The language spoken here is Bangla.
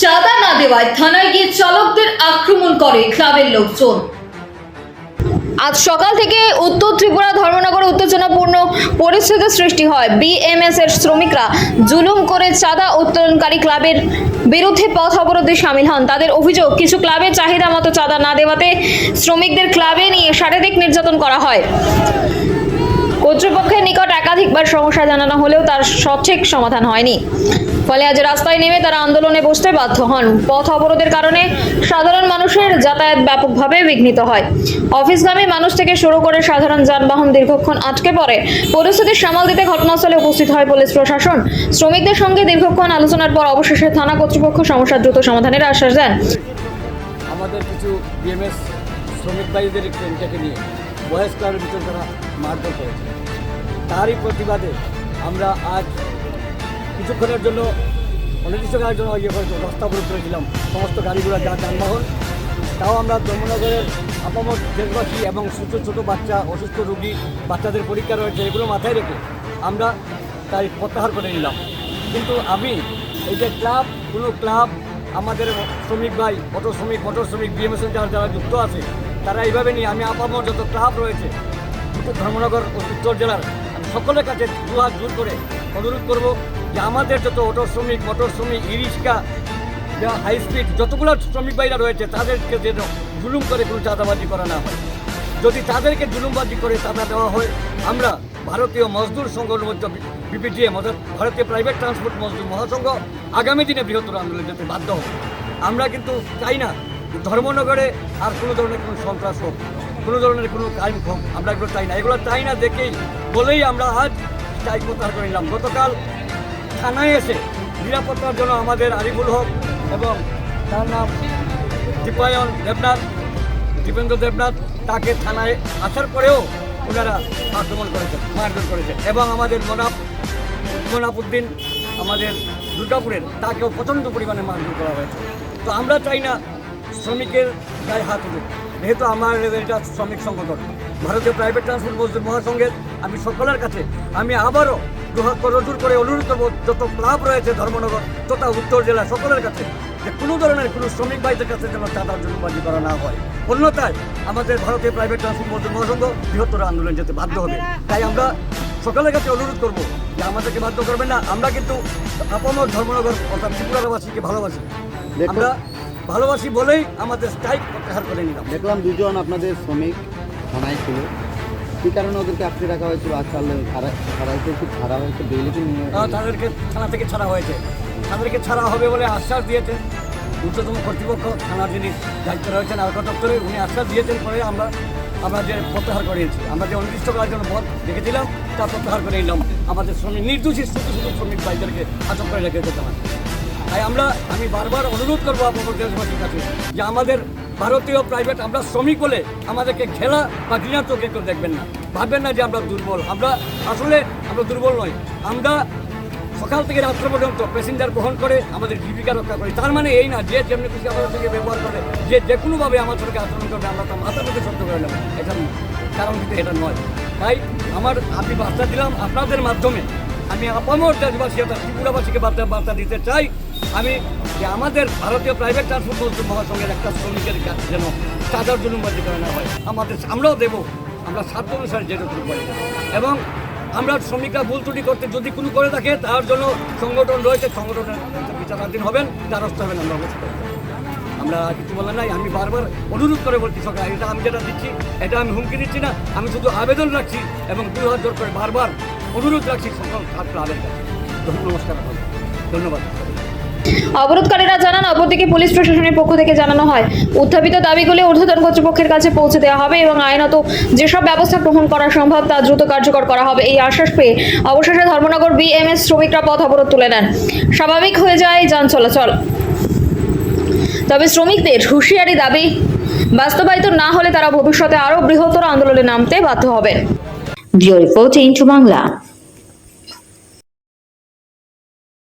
চাঁদা না দেওয়ায় থানায় গিয়ে চালকদের আক্রমণ করে ক্লাবের লোকজন। আজ সকাল থেকে উত্তর ত্রিপুরা ধর্মনগর উত্তেজনাপূর্ণ পরিস্থিতির সৃষ্টি হয়। বিএমএস এর শ্রমিকরা জুলুম করে চাঁদা উত্তোলনকারী ক্লাবের বিরুদ্ধে পথ অবরোধে সামিল হন। তাদের অভিযোগ, কিছু ক্লাবের চাহিদা মতো চাঁদা না দেওয়াতে শ্রমিকদের ক্লাবে নিয়ে শারীরিক নির্যাতন করা হয়। কর্তৃপক্ষের নিকট একাধিকবার সমস্যা জানানো হলেও তার সঠিক সমাধান হয়নি। ফলে আজ রাস্তায় নেমে তারা আন্দোলনে বসতে বাধ্য হন। পথ অবরোধের কারণে সাধারণ মানুষের যাতায়াত ব্যাপকভাবে বিঘ্নিত হয়। অফিসগামী মানুষ থেকে শুরু করে সাধারণ যানবাহন দীর্ঘক্ষণ আটকে পড়ে। পরিস্থিতি সামাল দিতে ঘটনাস্থলে উপস্থিত হয় পুলিশ প্রশাসন। শ্রমিকদের সঙ্গে দীর্ঘক্ষণ আলোচনার পর অবশেষে থানা কর্তৃপক্ষ সমস্যার দ্রুত সমাধানের আশ্বাস দেন। আমাদের কিছু বিএমএস শ্রমিক ভাইদের ট্রেনটাকে নিয়ে। ক্লাবের ভিতর তারা মারধর করেছে। তারই প্রতিবাদে আমরা আজ কিছুক্ষণের জন্য অনির্দিষ্টকালের জন্য ইয়ে করে রাস্তা অবরোধ করেছিলাম সমস্ত গাড়িগুলো যা যানবাহন, তাও আমরা ধর্মনগরের আপামর দেশবাসী এবং ছোটো ছোটো বাচ্চা, অসুস্থ রোগী, বাচ্চাদের পরীক্ষা রয়েছে, এগুলো মাথায় রেখে আমরা তাই প্রত্যাহার করে নিলাম। কিন্তু আমি এই যে ক্লাব, কোনো ক্লাব আমাদের শ্রমিক ভাই, অটো শ্রমিক, মোটর শ্রমিক বিএমএস যারা যারা যুক্ত আছে তারা এইভাবে নিয়ে আমি আপামর যত ক্লাব রয়েছে ধর্মনগর ও উত্তর জেলার আমি সকলের কাছে দু হাত জোর করে অনুরোধ করব যে আমাদের যত অটো শ্রমিক, মোটর শ্রমিক ই রিক্সা হাই স্পিড যতগুলো শ্রমিক ভাইরা রয়েছে, তাদেরকে যেন জুলুম করে কোনো চাঁদাবাজি করা না হয়। যদি তাদেরকে জুলুমবাজি করে চাঁদা দেওয়া হয়, আমরা ভারতীয় মজদুর মধ্যে বিপিটিএম অর্থাৎ ভারতীয় প্রাইভেট ট্রান্সপোর্ট মজদুর মহাসংঘ আগামী দিনে বৃহত্তর আন্দোলন যেতে বাধ্য আমরা কিন্তু চাই না ধর্মনগরে আর কোনো ধরনের কোনো সন্ত্রাস হোক, কোনো ধরনের কোনো ক্রাইম হোক, আমরা এগুলো চাই না। এগুলো চাই না দেখেই, বলেই আমরা আজ চাই প্রত্যাহার করে নিলাম। গতকাল থানায় এসে নিরাপত্তার জন্য আমাদের আরিফুল হক এবং তার নাম দীপায়ন দেবনাথ দীপেন্দ্র দেবনাথ, তাকে থানায় আসার পরেও ওনারা আক্রমণ করেছেন, মারধর করেছেন এবং আমাদের মোনাফ, মোনাফুদ্দিন, আমাদের দুর্গাপুরের তাকেও প্রচণ্ড পরিমাণে মারধর করা হয়েছে। তো আমরা চাই না শ্রমিকের গায়ে হাত উঠুক যেহেতু আমার এটা শ্রমিক সংগঠন ভারতীয় প্রাইভেট ট্রান্সপোর্ট মজদুর মহাসংঘের আমি সকলের কাছে আমি আবারও দুহাত রজুর করে অনুরোধ করব যত ক্লাব রয়েছে ধর্মনগর তথা উত্তর জেলা সকলের কাছে যে কোনো ধরনের কোনো শ্রমিক ভাইদের কাছে যেন চাঁদার জন্যবাজি করা না হয়। অন্যথায় আমাদের ভারতীয় প্রাইভেট ট্রান্সপোর্ট মজদুর মহাসংঘ বৃহত্তর আন্দোলন যেতে বাধ্য হবে। তাই আমরা সকলের কাছে অনুরোধ করব যে আমাদেরকে বাধ্য করবেন না। আমরা কিন্তু আপামর ধর্মনগর অর্থাৎ ত্রিপুরাবাসীকে ভালোবাসি। আমরা ভালোবাসি বলেই আমাদের স্ট্রাইক প্রত্যাহার করে নিলাম। দেখলাম দুজন আপনাদের শ্রমিক থানায় ছিল। কী কারণে ওদেরকে আটকে রাখা হয়েছিল? আজকাল ছাড়াইতে কি ছাড়া হয়েছে? বেইলে কি নিয়ে তাদেরকে থানা থেকে ছাড়া হয়েছে। তাদেরকে ছাড়া হবে বলে আশ্বাস দিয়েছেন। উচ্চতম কর্তৃপক্ষ থানার যিনি দায়িত্ব রয়েছেন আলকা দপ্তরে উনি আশ্বাস দিয়েছেন পরে আমরা আমরা যে প্রত্যাহার করিয়েছি আমরা যে অনির্দিষ্টকালের জন্য পথ দেখেছিলাম তা প্রত্যাহার করে নিলাম। আমাদের শ্রমিক নির্দোষী শুধু শুধু শ্রমিক ভাইদেরকে আটক করে রেখে দিতে হয় তাই আমরা, আমি বারবার অনুরোধ করব আপনাদের দেশবাসীর কাছে, যে আমাদের ভারতীয় প্রাইভেট আমরা শ্রমিক বলে আমাদেরকে খেলা বা ঘৃণার চোখে কেউ দেখবেন না। ভাববেন না যে আমরা দুর্বল। আমরা আসলে আমরা দুর্বল নই। আমরা সকাল থেকে রাত্র পর্যন্ত প্যাসেঞ্জার গ্রহণ করে আমাদের জীবিকা রক্ষা করি। তার মানে এই না, যে যেমনি খুশি আমাদের থেকে ব্যবহার করে, যে যে কোনোভাবে আমার সঙ্গে আচরণ করবে, আমরা তার মাথা পেতে সহ্য করে নেব। এটা কারণ কিন্তু এটা নয়। তাই আমার আমি বার্তা দিলাম আপনাদের মাধ্যমে আমি আপামর দেশবাসী অর্থাৎ ত্রিপুরাবাসীকে বার্তা বার্তা দিতে চাই। আমি যে আমাদের ভারতীয় প্রাইভেট ট্রান্সপোর্ট মহাসংঘের একটা শ্রমিকের কাছে যেন চাঁদার জন্মবাজি করা না হয়, আমাদের আমরাও দেবো। আমরা সাধ্য অনুসারে যেটুকু পারি। এবং আমরা শ্রমিকরা ভুল ত্রুটি করতে যদি কোনো করে থাকে, তার জন্য সংগঠন রয়েছে, সংগঠনের বিচারাধীন হবেন, দ্বারস্থ হবেন, আমরা করব। আমরা কিছু বলার নাই, আমি বারবার অনুরোধ করে বলছি সরকার, এটা আমি যেটা দিচ্ছি, এটা আমি হুমকি দিচ্ছি না, আমি শুধু আবেদন রাখছি এবং দুই হাজার জোর করে বারবার অনুরোধ রাখছি সকল ছাত্র আবেদন নমস্কার ধন্যবাদ। অবরোধকারীরা জানান, অপরদিকে পুলিশ প্রশাসনের পক্ষ থেকে জানানো হয়, উত্থাপিত দাবিগুলি ঊর্ধ্বতন কর্তৃপক্ষের কাছে পৌঁছে দেওয়া হবে এবং আইনত যেসব ব্যবস্থা গ্রহণ করা সম্ভব তা দ্রুত কার্যকর করা হবে, এই আশ্বাস পেয়ে অবশেষে ধর্মনগর বিএমএস শ্রমিকরা পথ অবরোধ তুলে নেন। স্বাভাবিক হয়ে যায় যান চলাচল। তবে শ্রমিকদের হুঁশিয়ারি দাবি, বাস্তবায়িত না হলে তারা ভবিষ্যতে আরও বৃহত্তর আন্দোলনে নামতে বাধ্য হবেন। Report, into Bangla.